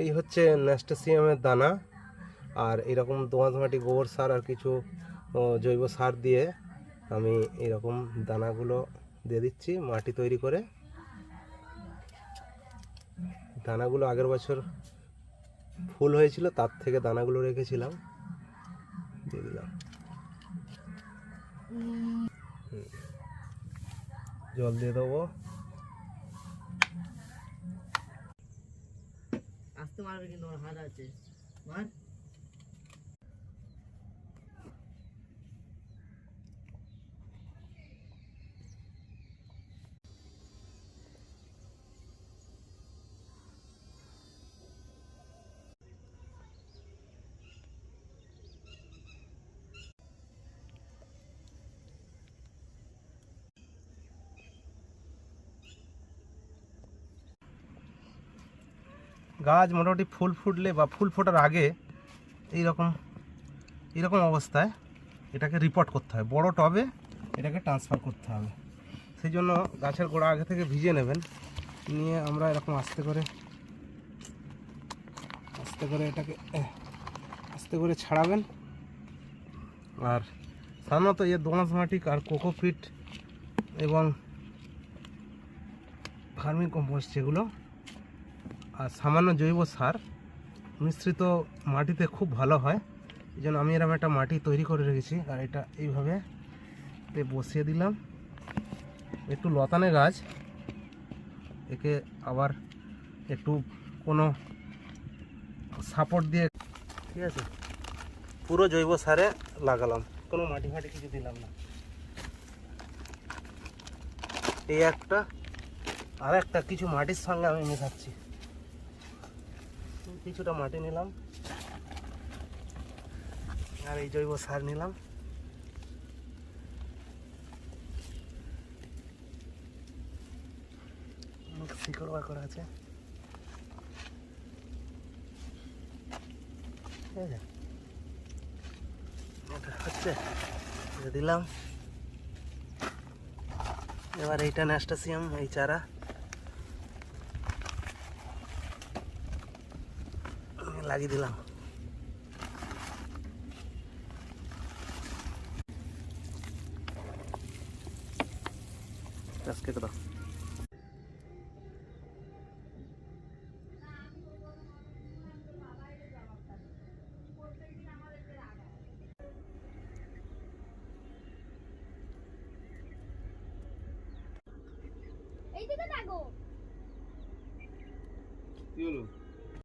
এই হচ্ছে ন্যাস্টাসিয়ামের দানা আর এরকম দোঁয়াশ মাটি গোবর সার আর কিছু জৈব সার দিয়ে আমি এরকম দানাগুলো দিয়ে দিচ্ছি মাটি তৈরি করে। দানাগুলো আগের বছর ফুল হয়েছিল তার থেকে দানাগুলো রেখেছিলাম। দিয়ে দিলাম। জল দিয়ে দেবো। মারবে কিন্তু আমার হাত আছে। মার গাছ মোটামুটি ফুল ফুটলে বা ফুল ফোটার আগে এইরকম এইরকম অবস্থায় এটাকে রিপোর্ট করতে হয়। বড় টবে এটাকে ট্রান্সফার করতে হবে। সেই জন্য গাছের গোড়া আগে থেকে ভিজে নেবেন। নিয়ে আমরা এরকম আস্তে করে আস্তে করে এটাকে আস্তে করে ছাড়াবেন। আর সাধারণত এ দোঁয়াশ মাটি আর কোকোপিট এবং ফার্মিং কম্পোস্ট যেগুলো আর সামান্য জৈব সার মিশ্রিত মাটিতে খুব ভালো হয়। এই জন্য আমি এরকম একটা মাটি তৈরি করে রেখেছি আর এটা এইভাবে বসিয়ে দিলাম। একটু লতানে গাছ, একে আবার একটু কোনো সাপোর্ট দিয়ে ঠিক আছে? পুরো জৈব সারে লাগালাম, কোনো মাটি ফাটি কিছু দিলাম না। এই একটা আর একটা কিছু মাটির সঙ্গে আমি মেশাচ্ছি। কিছুটা মাটি নিলাম। আর এই জৈব সার নিলাম। শিকড় বাকড় আছে। হচ্ছে দিলাম। এবার এইটা ন্যাস্টাসিয়াম এই চারা। লাগিয়ে দিলাম। কেটে দাও। এইদিকে কি হলো?